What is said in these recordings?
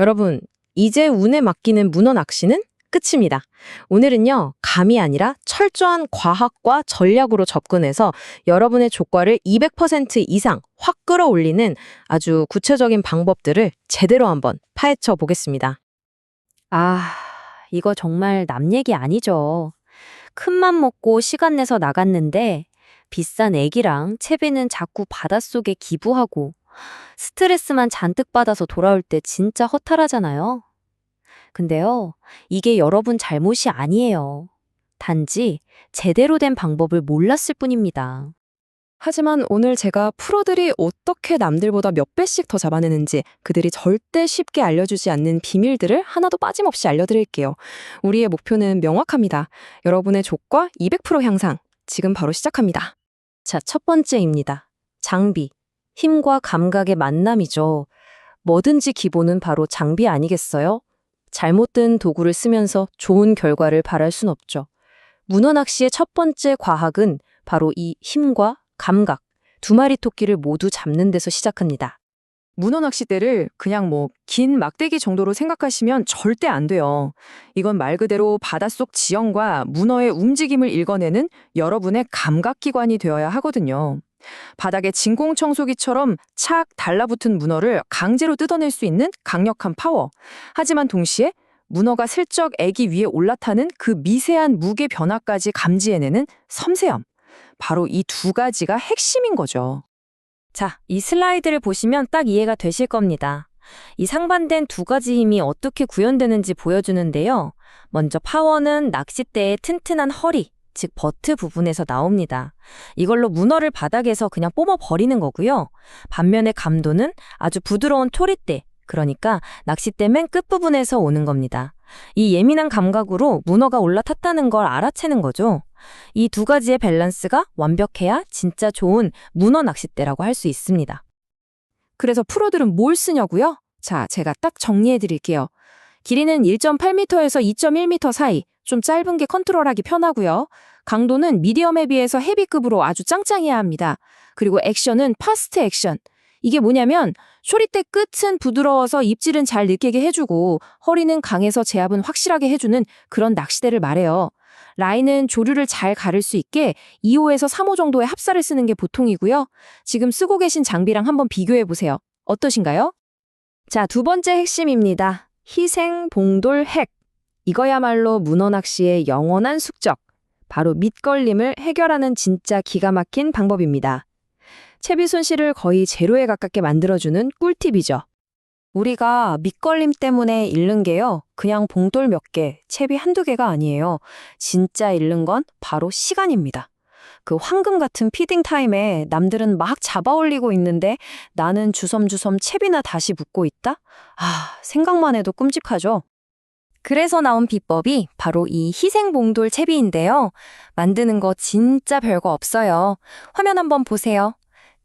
여러분, 이제 운에 맡기는 문어 낚시는 끝입니다. 오늘은요, 감이 아니라 철저한 과학과 전략으로 접근해서 여러분의 조과를 200% 이상 확 끌어올리는 아주 구체적인 방법들을 제대로 한번 파헤쳐 보겠습니다. 아, 이거 정말 남 얘기 아니죠. 큰맘 먹고 시간 내서 나갔는데 비싼 애기랑 채비는 자꾸 바닷속에 기부하고 스트레스만 잔뜩 받아서 돌아올 때 진짜 허탈하잖아요. 근데요, 이게 여러분 잘못이 아니에요. 단지 제대로 된 방법을 몰랐을 뿐입니다. 하지만 오늘 제가 프로들이 어떻게 남들보다 몇 배씩 더 잡아내는지 그들이 절대 쉽게 알려주지 않는 비밀들을 하나도 빠짐없이 알려드릴게요. 우리의 목표는 명확합니다. 여러분의 족과 200% 향상. 지금 바로 시작합니다. 자, 첫 번째입니다. 장비. 힘과 감각의 만남이죠. 뭐든지 기본은 바로 장비 아니겠어요? 잘못된 도구를 쓰면서 좋은 결과를 바랄 순 없죠. 문어 낚시의 첫 번째 과학은 바로 이 힘과 감각, 두 마리 토끼를 모두 잡는 데서 시작합니다. 문어 낚싯대를 그냥 뭐 긴 막대기 정도로 생각하시면 절대 안 돼요. 이건 말 그대로 바닷속 지형과 문어의 움직임을 읽어내는 여러분의 감각기관이 되어야 하거든요. 바닥에 진공청소기처럼 착 달라붙은 문어를 강제로 뜯어낼 수 있는 강력한 파워. 하지만 동시에 문어가 슬쩍 애기 위에 올라타는 그 미세한 무게 변화까지 감지해내는 섬세함. 바로 이 두 가지가 핵심인 거죠. 자, 이 슬라이드를 보시면 딱 이해가 되실 겁니다. 이 상반된 두 가지 힘이 어떻게 구현되는지 보여주는데요. 먼저 파워는 낚싯대의 튼튼한 허리, 즉 버트 부분에서 나옵니다. 이걸로 문어를 바닥에서 그냥 뽑아 버리는 거고요. 반면에 감도는 아주 부드러운 토리대, 그러니까 낚싯대 맨 끝부분에서 오는 겁니다. 이 예민한 감각으로 문어가 올라탔다는 걸 알아채는 거죠. 이 두 가지의 밸런스가 완벽해야 진짜 좋은 문어 낚싯대라고 할 수 있습니다. 그래서 프로들은 뭘 쓰냐고요? 자, 제가 딱 정리해 드릴게요. 길이는 1.8m에서 2.1m 사이, 좀 짧은 게 컨트롤하기 편하고요. 강도는 미디엄에 비해서 헤비급으로 아주 짱짱해야 합니다. 그리고 액션은 파스트 액션. 이게 뭐냐면 쇼리대 끝은 부드러워서 입질은 잘 느끼게 해주고 허리는 강해서 제압은 확실하게 해주는 그런 낚시대를 말해요. 라인은 조류를 잘 가를 수 있게 2호에서 3호 정도의 합사를 쓰는 게 보통이고요. 지금 쓰고 계신 장비랑 한번 비교해 보세요. 어떠신가요? 자, 두 번째 핵심입니다. 희생, 봉돌, 핵. 이거야말로 문어 낚시의 영원한 숙적. 바로 밑걸림을 해결하는 진짜 기가 막힌 방법입니다. 채비 손실을 거의 제로에 가깝게 만들어주는 꿀팁이죠. 우리가 밑걸림 때문에 잃는 게요. 그냥 봉돌 몇 개, 채비 한두 개가 아니에요. 진짜 잃는 건 바로 시간입니다. 그 황금 같은 피딩 타임에 남들은 막 잡아 올리고 있는데 나는 주섬주섬 채비나 다시 묶고 있다? 아, 생각만 해도 끔찍하죠? 그래서 나온 비법이 바로 이 희생봉돌 채비인데요. 만드는 거 진짜 별거 없어요. 화면 한번 보세요.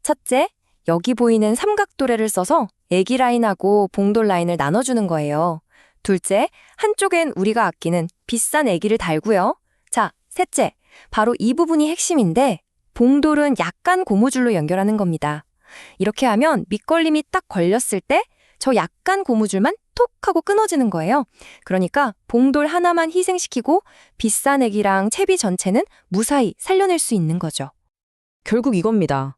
첫째, 여기 보이는 삼각도래를 써서 애기 라인하고 봉돌 라인을 나눠주는 거예요. 둘째, 한쪽엔 우리가 아끼는 비싼 애기를 달고요. 자, 셋째, 바로 이 부분이 핵심인데 봉돌은 약간 고무줄로 연결하는 겁니다. 이렇게 하면 밑걸림이 딱 걸렸을 때 저 약간 고무줄만 톡 하고 끊어지는 거예요. 그러니까 봉돌 하나만 희생시키고 비싼 애기랑 채비 전체는 무사히 살려낼 수 있는 거죠. 결국 이겁니다.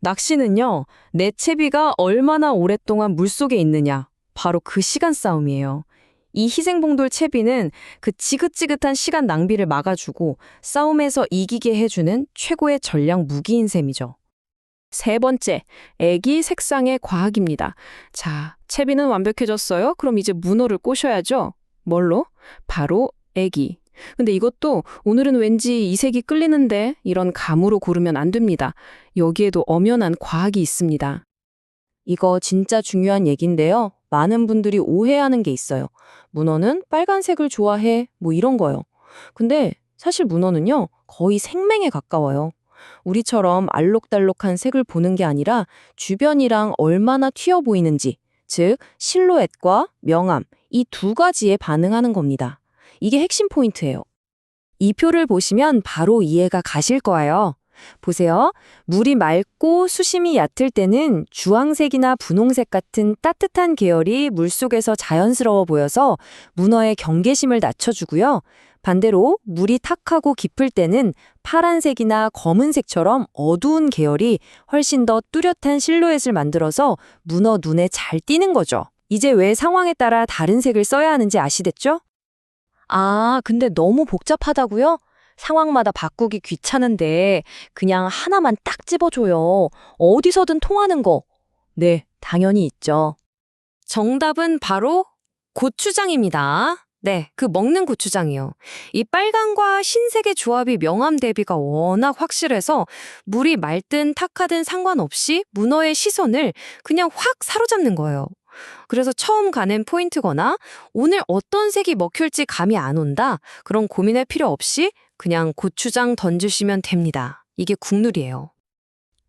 낚시는요, 내 채비가 얼마나 오랫동안 물속에 있느냐. 바로 그 시간 싸움이에요. 이 희생봉돌 채비는 그 지긋지긋한 시간 낭비를 막아주고 싸움에서 이기게 해주는 최고의 전략 무기인 셈이죠. 세 번째, 애기 색상의 과학입니다. 자, 채비는 완벽해졌어요? 그럼 이제 문어를 꼬셔야죠. 뭘로? 바로 애기. 근데 이것도 오늘은 왠지 이 색이 끌리는데 이런 감으로 고르면 안 됩니다. 여기에도 엄연한 과학이 있습니다. 이거 진짜 중요한 얘기인데요. 많은 분들이 오해하는 게 있어요. 문어는 빨간색을 좋아해, 뭐 이런 거요. 근데 사실 문어는요, 거의 생맹에 가까워요. 우리처럼 알록달록한 색을 보는 게 아니라 주변이랑 얼마나 튀어 보이는지, 즉, 실루엣과 명암, 이 두 가지에 반응하는 겁니다. 이게 핵심 포인트예요. 이 표를 보시면 바로 이해가 가실 거예요. 보세요. 물이 맑고 수심이 얕을 때는 주황색이나 분홍색 같은 따뜻한 계열이 물속에서 자연스러워 보여서 문어의 경계심을 낮춰주고요. 반대로 물이 탁하고 깊을 때는 파란색이나 검은색처럼 어두운 계열이 훨씬 더 뚜렷한 실루엣을 만들어서 문어 눈에 잘 띄는 거죠. 이제 왜 상황에 따라 다른 색을 써야 하는지 아시겠죠? 아, 근데 너무 복잡하다고요? 상황마다 바꾸기 귀찮은데 그냥 하나만 딱 집어줘요. 어디서든 통하는 거. 네, 당연히 있죠. 정답은 바로 고추장입니다. 네, 그 먹는 고추장이요. 이 빨강과 흰색의 조합이 명암 대비가 워낙 확실해서 물이 맑든 탁하든 상관없이 문어의 시선을 그냥 확 사로잡는 거예요. 그래서 처음 가는 포인트거나 오늘 어떤 색이 먹힐지 감이 안 온다. 그런 고민할 필요 없이 그냥 고추장 던지시면 됩니다. 이게 국룰이에요.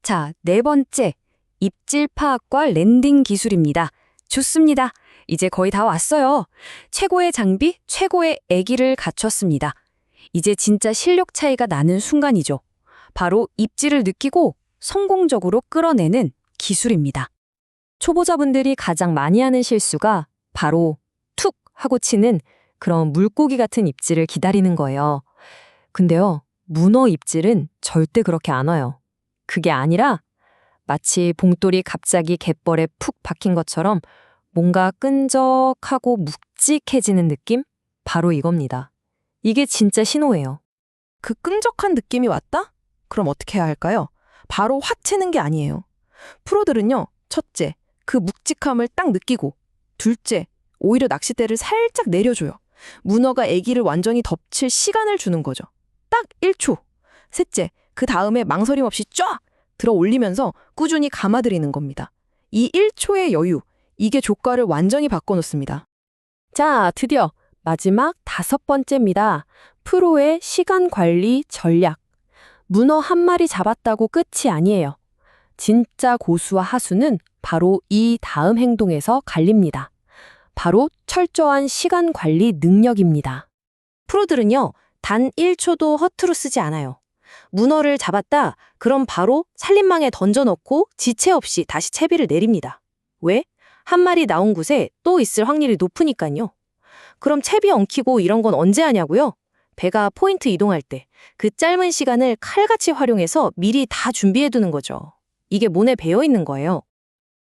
자, 네 번째. 입질 파악과 랜딩 기술입니다. 좋습니다. 이제 거의 다 왔어요. 최고의 장비, 최고의 애기를 갖췄습니다. 이제 진짜 실력 차이가 나는 순간이죠. 바로 입질을 느끼고 성공적으로 끌어내는 기술입니다. 초보자분들이 가장 많이 하는 실수가 바로 툭 하고 치는 그런 물고기 같은 입질을 기다리는 거예요. 근데요, 문어 입질은 절대 그렇게 안 와요. 그게 아니라 마치 봉돌이 갑자기 갯벌에 푹 박힌 것처럼 뭔가 끈적하고 묵직해지는 느낌? 바로 이겁니다. 이게 진짜 신호예요. 그 끈적한 느낌이 왔다? 그럼 어떻게 해야 할까요? 바로 확 채는 게 아니에요. 프로들은요, 첫째, 그 묵직함을 딱 느끼고, 둘째, 오히려 낚싯대를 살짝 내려줘요. 문어가 애기를 완전히 덮칠 시간을 주는 거죠. 딱 1초. 셋째, 그 다음에 망설임 없이 쫙 들어 올리면서 꾸준히 감아들이는 겁니다. 이 1초의 여유, 이게 조과를 완전히 바꿔놓습니다. 자, 드디어 마지막 다섯 번째입니다. 프로의 시간 관리 전략. 문어 한 마리 잡았다고 끝이 아니에요. 진짜 고수와 하수는 바로 이 다음 행동에서 갈립니다. 바로 철저한 시간 관리 능력입니다. 프로들은요, 단 1초도 허투루 쓰지 않아요. 문어를 잡았다, 그럼 바로 살림망에 던져넣고 지체 없이 다시 채비를 내립니다. 왜? 한 마리 나온 곳에 또 있을 확률이 높으니까요. 그럼 채비 엉키고 이런 건 언제 하냐고요? 배가 포인트 이동할 때 그 짧은 시간을 칼같이 활용해서 미리 다 준비해두는 거죠. 이게 문에 배어 있는 거예요.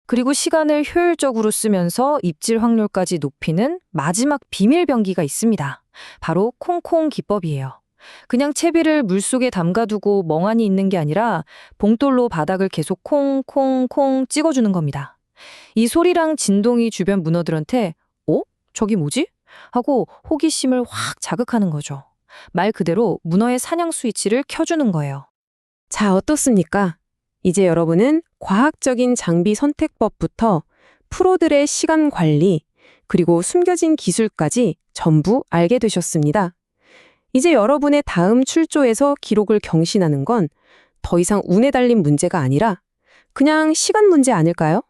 그리고 시간을 효율적으로 쓰면서 입질 확률까지 높이는 마지막 비밀 병기가 있습니다. 바로 콩콩 기법이에요. 그냥 채비를 물속에 담가두고 멍하니 있는 게 아니라 봉돌로 바닥을 계속 콩콩콩 찍어주는 겁니다. 이 소리랑 진동이 주변 문어들한테 어? 저기 뭐지? 하고 호기심을 확 자극하는 거죠. 말 그대로 문어의 사냥 스위치를 켜주는 거예요. 자, 어떻습니까? 이제 여러분은 과학적인 장비 선택법부터 프로들의 시간 관리, 그리고 숨겨진 기술까지 전부 알게 되셨습니다. 이제 여러분의 다음 출조에서 기록을 경신하는 건 더 이상 운에 달린 문제가 아니라 그냥 시간 문제 아닐까요?